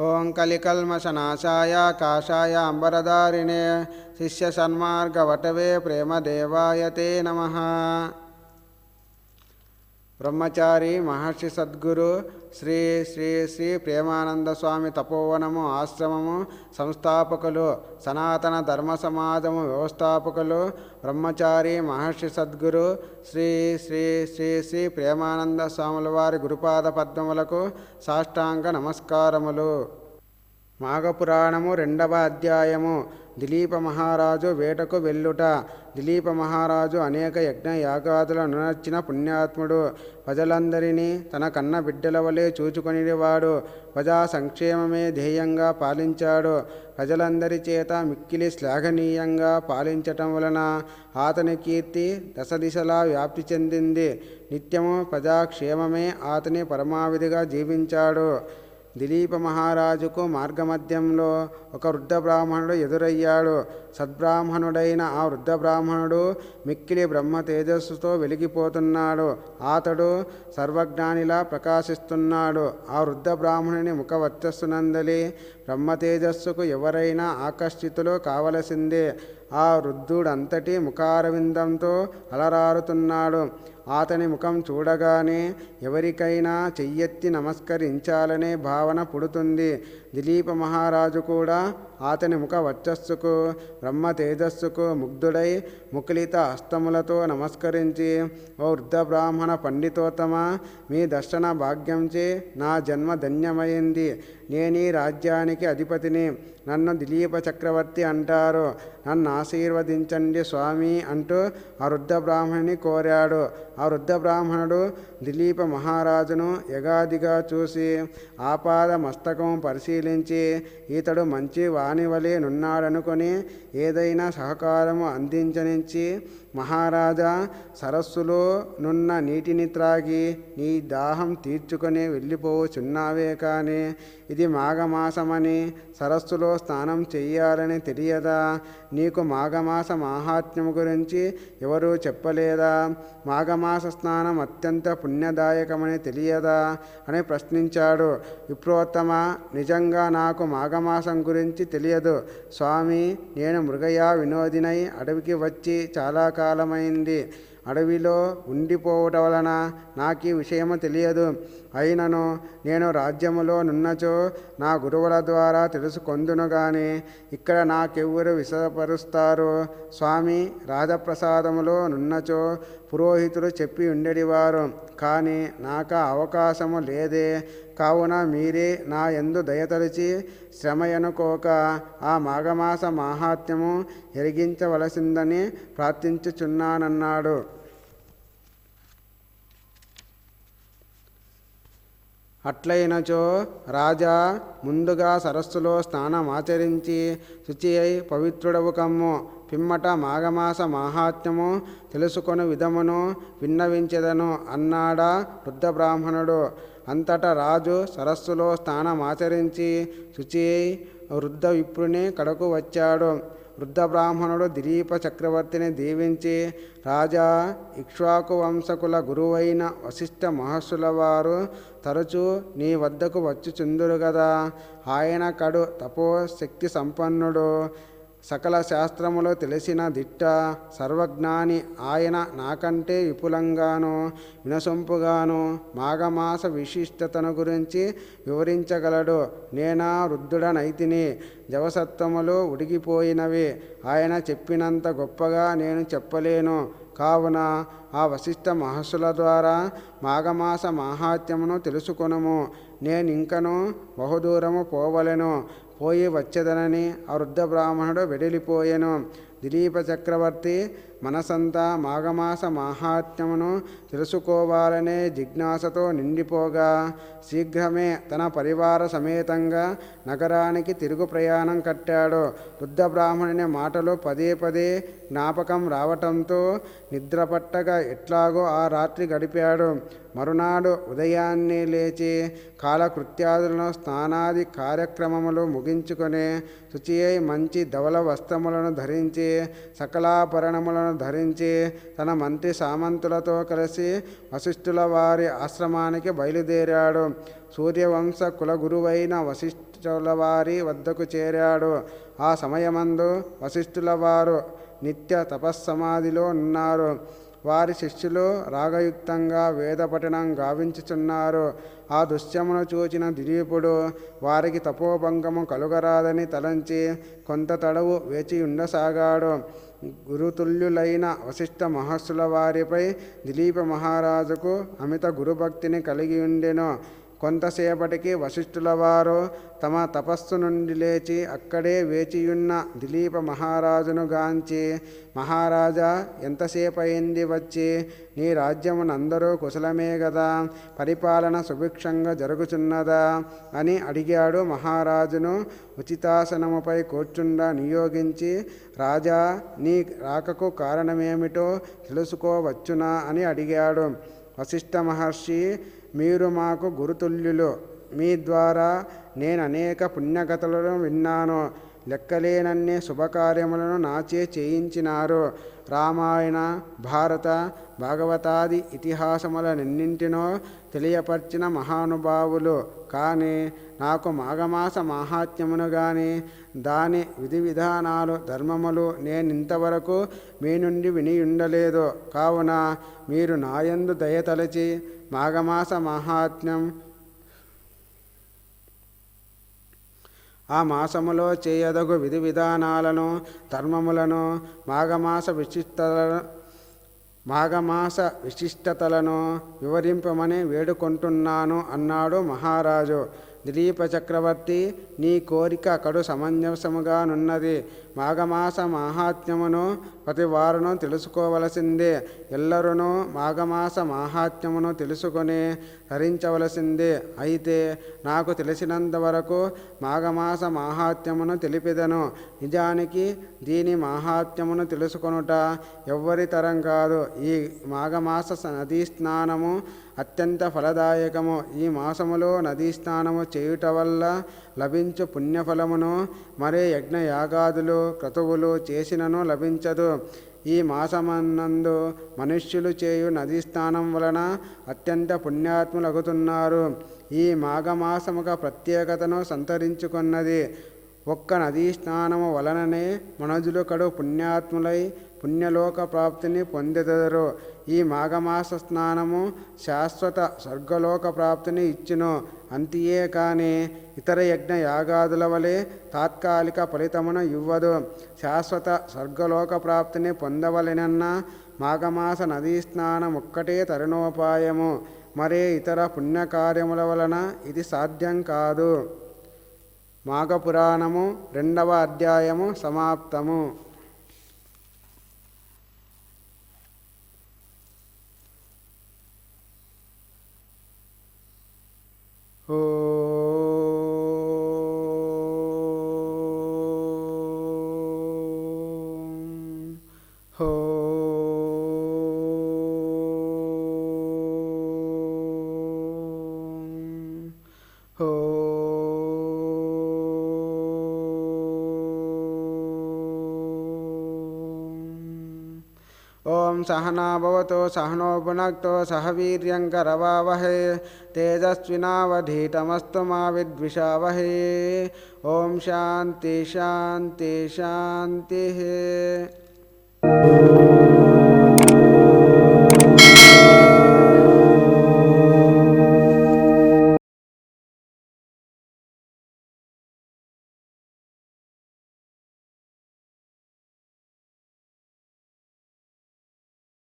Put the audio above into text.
ఓం కలికల్మషనాశాయ కాషాయ అంబరదారిణే శిష్యసన్మార్గవటవే ప్రేమదేవాయ తే నమ బ్రహ్మచారి మహర్షి సద్గురు శ్రీ శ్రీ శ్రీ ప్రేమానంద స్వామి తపోవనము ఆశ్రమము సంస్థాపకులు సనాతన ధర్మ సమాజము వ్యవస్థాపకులు బ్రహ్మచారి మహర్షి సద్గురు శ్రీ శ్రీ శ్రీ శ్రీ ప్రేమానంద స్వాముల వారి గురుపాద పద్మములకు సాష్టాంగ నమస్కారములు. మాఘపురాణము రెండవ అధ్యాయము దిలీప మహారాజు వేటకు వెళ్ళుట. దిలీప మహారాజు అనేక యజ్ఞ యాగాదులను నచ్చిన పుణ్యాత్ముడు. ప్రజలందరినీ తన కన్న బిడ్డల వలె చూచుకొనివాడు. ప్రజా సంక్షేమమే ధ్యేయంగా పాలించాడు. ప్రజలందరి చేత మిక్కిలి శ్లాఘనీయంగా పాలించటం వలన అతని కీర్తి దశ దిశలా వ్యాప్తి చెందింది. నిత్యము ప్రజాక్షేమమే అతని పరమావిధిగా జీవించాడు. దిలీప మహారాజుకు మార్గమధ్యంలో ఒక వృద్ధ బ్రాహ్మణుడు ఎదురయ్యాడు. సద్బ్రాహ్మణుడైన ఆ వృద్ధ బ్రాహ్మణుడు మిక్కిలి బ్రహ్మ తేజస్సుతో వెలిగిపోతున్నాడు. అతడు సర్వజ్ఞానిలా ప్రకాశిస్తున్నాడు. ఆ వృద్ధ బ్రాహ్మణుని ముఖ వర్చస్సునందలి బ్రహ్మతేజస్సుకు ఎవరైనా ఆకర్షితులు కావలసిందే. ఆ వృద్ధుడంతటి ముఖారవిందంతో అలరారుతున్నాడు. అతని ముఖం చూడగానే ఎవరికైనా చెయ్యెత్తి నమస్కరించాలనే భావన పుడుతుంది. దిలీప మహారాజు కూడా అతని ముఖ వర్చస్సుకు బ్రహ్మ తేజస్సుకు ముగ్ధుడై ముకులిత హస్తములతో నమస్కరించి ఓ వృద్ధ బ్రాహ్మణ పండితోత్తమ మీ దర్శన భాగ్యంచే నా జన్మ ధన్యమైంది. నేనీ రాజ్యానికి అధిపతిని. నన్ను దిలీప చక్రవర్తి అంటారు. నన్ను ఆశీర్వదించండి స్వామి అంటూ ఆ వృద్ధ బ్రాహ్మణుని కోరాడు. ఆ వృద్ధ బ్రాహ్మణుడు దిలీప మహారాజును యగాదిగా చూసి ఆపాద మస్తకం పరిశీలించి ఇతడు మంచి వాణివలే నున్నాడనుకొని ఏదైనా సహకారము అందించనించి మహారాజా సరస్సులో నున్న నీటిని త్రాగి నీ దాహం తీర్చుకొని వెళ్ళిపోవచ్చున్నావే కానీ ఇది మాఘమాసమని సరస్సులో స్నానం చెయ్యాలని తెలియదా? నీకు మాఘమాస మాహాత్మ్యం గురించి ఎవరూ చెప్పలేదా? మాఘమాస స్నానం అత్యంత పుణ్యదాయకమని తెలియదా? అని ప్రశ్నించాడు. విప్రోత్తమ నిజంగా నాకు మాఘమాసం గురించి తెలియదు. స్వామి నేను మృగయా వినోదినై అడవికి వచ్చి చాలా కాలమైంది. అడవిలో ఉండిపోవటం వలన నాకు ఈ విషయము తెలియదు. అయినను నేను రాజ్యములో నున్నచో నా గురువుల ద్వారా తెలుసుకొందును గాని ఇక్కడ నాకెవ్వరు విశదపరుస్తారు స్వామి రాజప్రసాదములో నున్నచో పురోహితులు చెప్పి ఉండేవారు కానీ నాకు అవకాశము లేదే. కావున మీరే నా ఎందు దయతలిచి శ్రమ ఎనుకోక ఆ మాఘమాస మాహాత్మ్యము ఎరిగించవలసిందని ప్రార్థించుచున్నానన్నాడు. అట్లయినచో రాజా ముందుగా సరస్సులో స్నానమాచరించి శుచి అయి పవిత్రుడవు కమ్ము. పిమ్మట మాఘమాస మాహాత్మ్యము తెలుసుకొని విధమును విన్నవించెదను అన్నాడా వృద్ధ బ్రాహ్మణుడు అంతటా రాజు సరస్సులో స్నానమాచరించి శుచి అయి వృద్ధ విప్రుని కడకు వచ్చాడు. వృద్ధ బ్రాహ్మణుడు దిలీప చక్రవర్తిని దీవించి రాజా ఇక్ష్వాకు వంశకుల గురువైన వశిష్ఠ మహర్షుల వారు తరచూ నీ వద్దకు వచ్చుచుందురు కదా ఆయన కడు తపో శక్తి సంపన్నుడు సకల శాస్త్రములు తెలిసిన దిట్ట సర్వజ్ఞాని ఆయన నాకంటే విపులంగాను వినసొంపుగాను మాఘమాస విశిష్టతను గురించి వివరించగలడు. నేనా వృద్ధుడనైతిని జవసత్వములు ఉడిగిపోయినవి. ఆయన చెప్పినంత గొప్పగా నేను చెప్పలేను. కావున ఆ వశిష్ఠ మహర్షుల ద్వారా మాఘమాస మాహాత్యమును తెలుసుకొనుము. నేనింకను బహుదూరము పోవలెను. పోయి వచ్చేదనని ఆ వృద్ధ బ్రాహ్మణుడు వెడలిపోయెను. దిలీప చక్రవర్తి మనసంతా మాఘమాస మాహాత్మ్యమును తెలుసుకోవాలనే జిజ్ఞాసతో నిండిపోగా శీఘ్రమే తన పరివార సమేతంగా నగరానికి తిరుగు ప్రయాణం కట్టాడు. వృద్ధ బ్రాహ్మణుని మాటలు పదే పదే జ్ఞాపకం రావటంతో నిద్రపట్టగా ఎట్లాగో ఆ రాత్రి గడిపాడు. మరునాడు ఉదయాన్నే లేచి కాలకృత్యాదులను స్నానాది కార్యక్రమములు ముగించుకొని శుచి అయి మంచి ధవల వస్త్రములను ధరించి సకలాభరణములను ధరించి తన మంత్రి సామంతులతో కలిసి వశిష్ఠుల వారి ఆశ్రమానికి బయలుదేరాడు. సూర్యవంశ కులగురువైన వశిష్ఠుల వారి వద్దకు చేరాడు. ఆ సమయమందు వశిష్ఠుల వారు నిత్య తపస్సమాధిలో ఉన్నారు. వారి శిష్యులు రాగయుక్తంగా వేదపఠనం గావించుచున్నారు. ఆ దృశ్యమును చూచిన దిలీపుడు వారికి తపోభంగము కలుగరాదని తలంచి కొంత తడవు వేచి ఉండసాగాడు. గురుతుల్యులైన వశిష్ఠ మహర్షుల వారిపై దిలీప మహారాజుకు అమిత గురుభక్తిని కలిగి ఉండెను. కొంతసేపటికి వశిష్ఠుల వారు తమ తపస్సు నుండి లేచి అక్కడే వేచియున్న దిలీప మహారాజును గాంచి మహారాజా ఎంతసేపయింది వచ్చి? నీ రాజ్యమునందరూ కుశలమే గదా? పరిపాలన సుభిక్షంగా జరుగుచున్నదా అని అడిగాడు మహారాజును ఉచితాసనముపై కూర్చుండా నియోగించి రాజా నీ రాకకు కారణమేమిటో తెలుసుకోవచ్చునా అని అడిగాడు. వశిష్ఠ మహర్షి మీరు మాకు గురుతుల్యులు. మీ ద్వారా నేను అనేక పుణ్యకథలను విన్నాను. లెక్కలేనన్ని శుభకార్యములను నాచే చేయించినారు. రామాయణ భారత భాగవతాది ఇతిహాసములనెన్నింటినో తెలియపర్చిన మహానుభావులు కానీ నాకు మాఘమాస మాహాత్మ్యమును కానీ దాని విధి విధానాలు ధర్మములు నేనింతవరకు మీ నుండి విని ఉండలేదు కావున మీరు నాయందు దయతలచి మాఘమాస మహాత్మ్యం ఆ మాసములో చేయదగు విధి విధానాలను ధర్మములను మాఘమాస విశిష్టతలను మాఘమాస విశిష్టతలను వివరింపమని వేడుకుంటున్నాను అన్నాడు మహారాజు. దిలీప చక్రవర్తి నీ కోరిక కడు సమంజసముగానున్నది మాఘమాస మాహాత్మ్యమును ప్రతి వారును తెలుసుకోవలసిందే. ఎల్లరును మాఘమాస మాహాత్మ్యమును తెలుసుకొని ధరించవలసిందే అయితే నాకు తెలిసినంత వరకు మాఘమాస మాహాత్మ్యమును తెలిపిదను. నిజానికి దీని మాహాత్మ్యమును తెలుసుకొనుట ఎవ్వరి తరం కాదు. ఈ మాఘమాస నదీ స్నానము అత్యంత ఫలదాయకము. ఈ మాసములో నదీ స్నానము చేయుట వల్ల లభించు పుణ్యఫలమును మరే యజ్ఞయాగాదులు క్రతువులు చేసినను లభించదు. ఈ మాసమన్నందు మనుష్యులు చేయు నదీ స్నానం వలన అత్యంత పుణ్యాత్ములగుతున్నారు. ఈ మాఘమాసముక ప్రత్యేకతను సంతరించుకున్నది. ఒక్క నదీ స్నానము వలననే మనుజులు కడు పుణ్యాత్ములై పుణ్యలోక ప్రాప్తిని పొందెదరు. ఈ మాఘమాస స్నానము శాశ్వత స్వర్గలోక ప్రాప్తిని ఇచ్చును. అంతియే కానీ ఇతర యజ్ఞ యాగాదుల వలె తాత్కాలిక ఫలితమును ఇవ్వదు. శాశ్వత స్వర్గలోక ప్రాప్తిని పొందవలెనన్న మాఘమాస నదీ స్నానం ఒక్కటే తరుణోపాయము. మరే ఇతర పుణ్యకార్యముల వలన ఇది సాధ్యం కాదు. మాఘపురాణము రెండవ అధ్యాయము సమాప్తము. ఓ ॐ सहनाभवतो सहनोपुनक्तो सह वीर्यङ्करवावहे तेजस्विनावधीतमस्तु मा ओं शाति शाति शान्ति।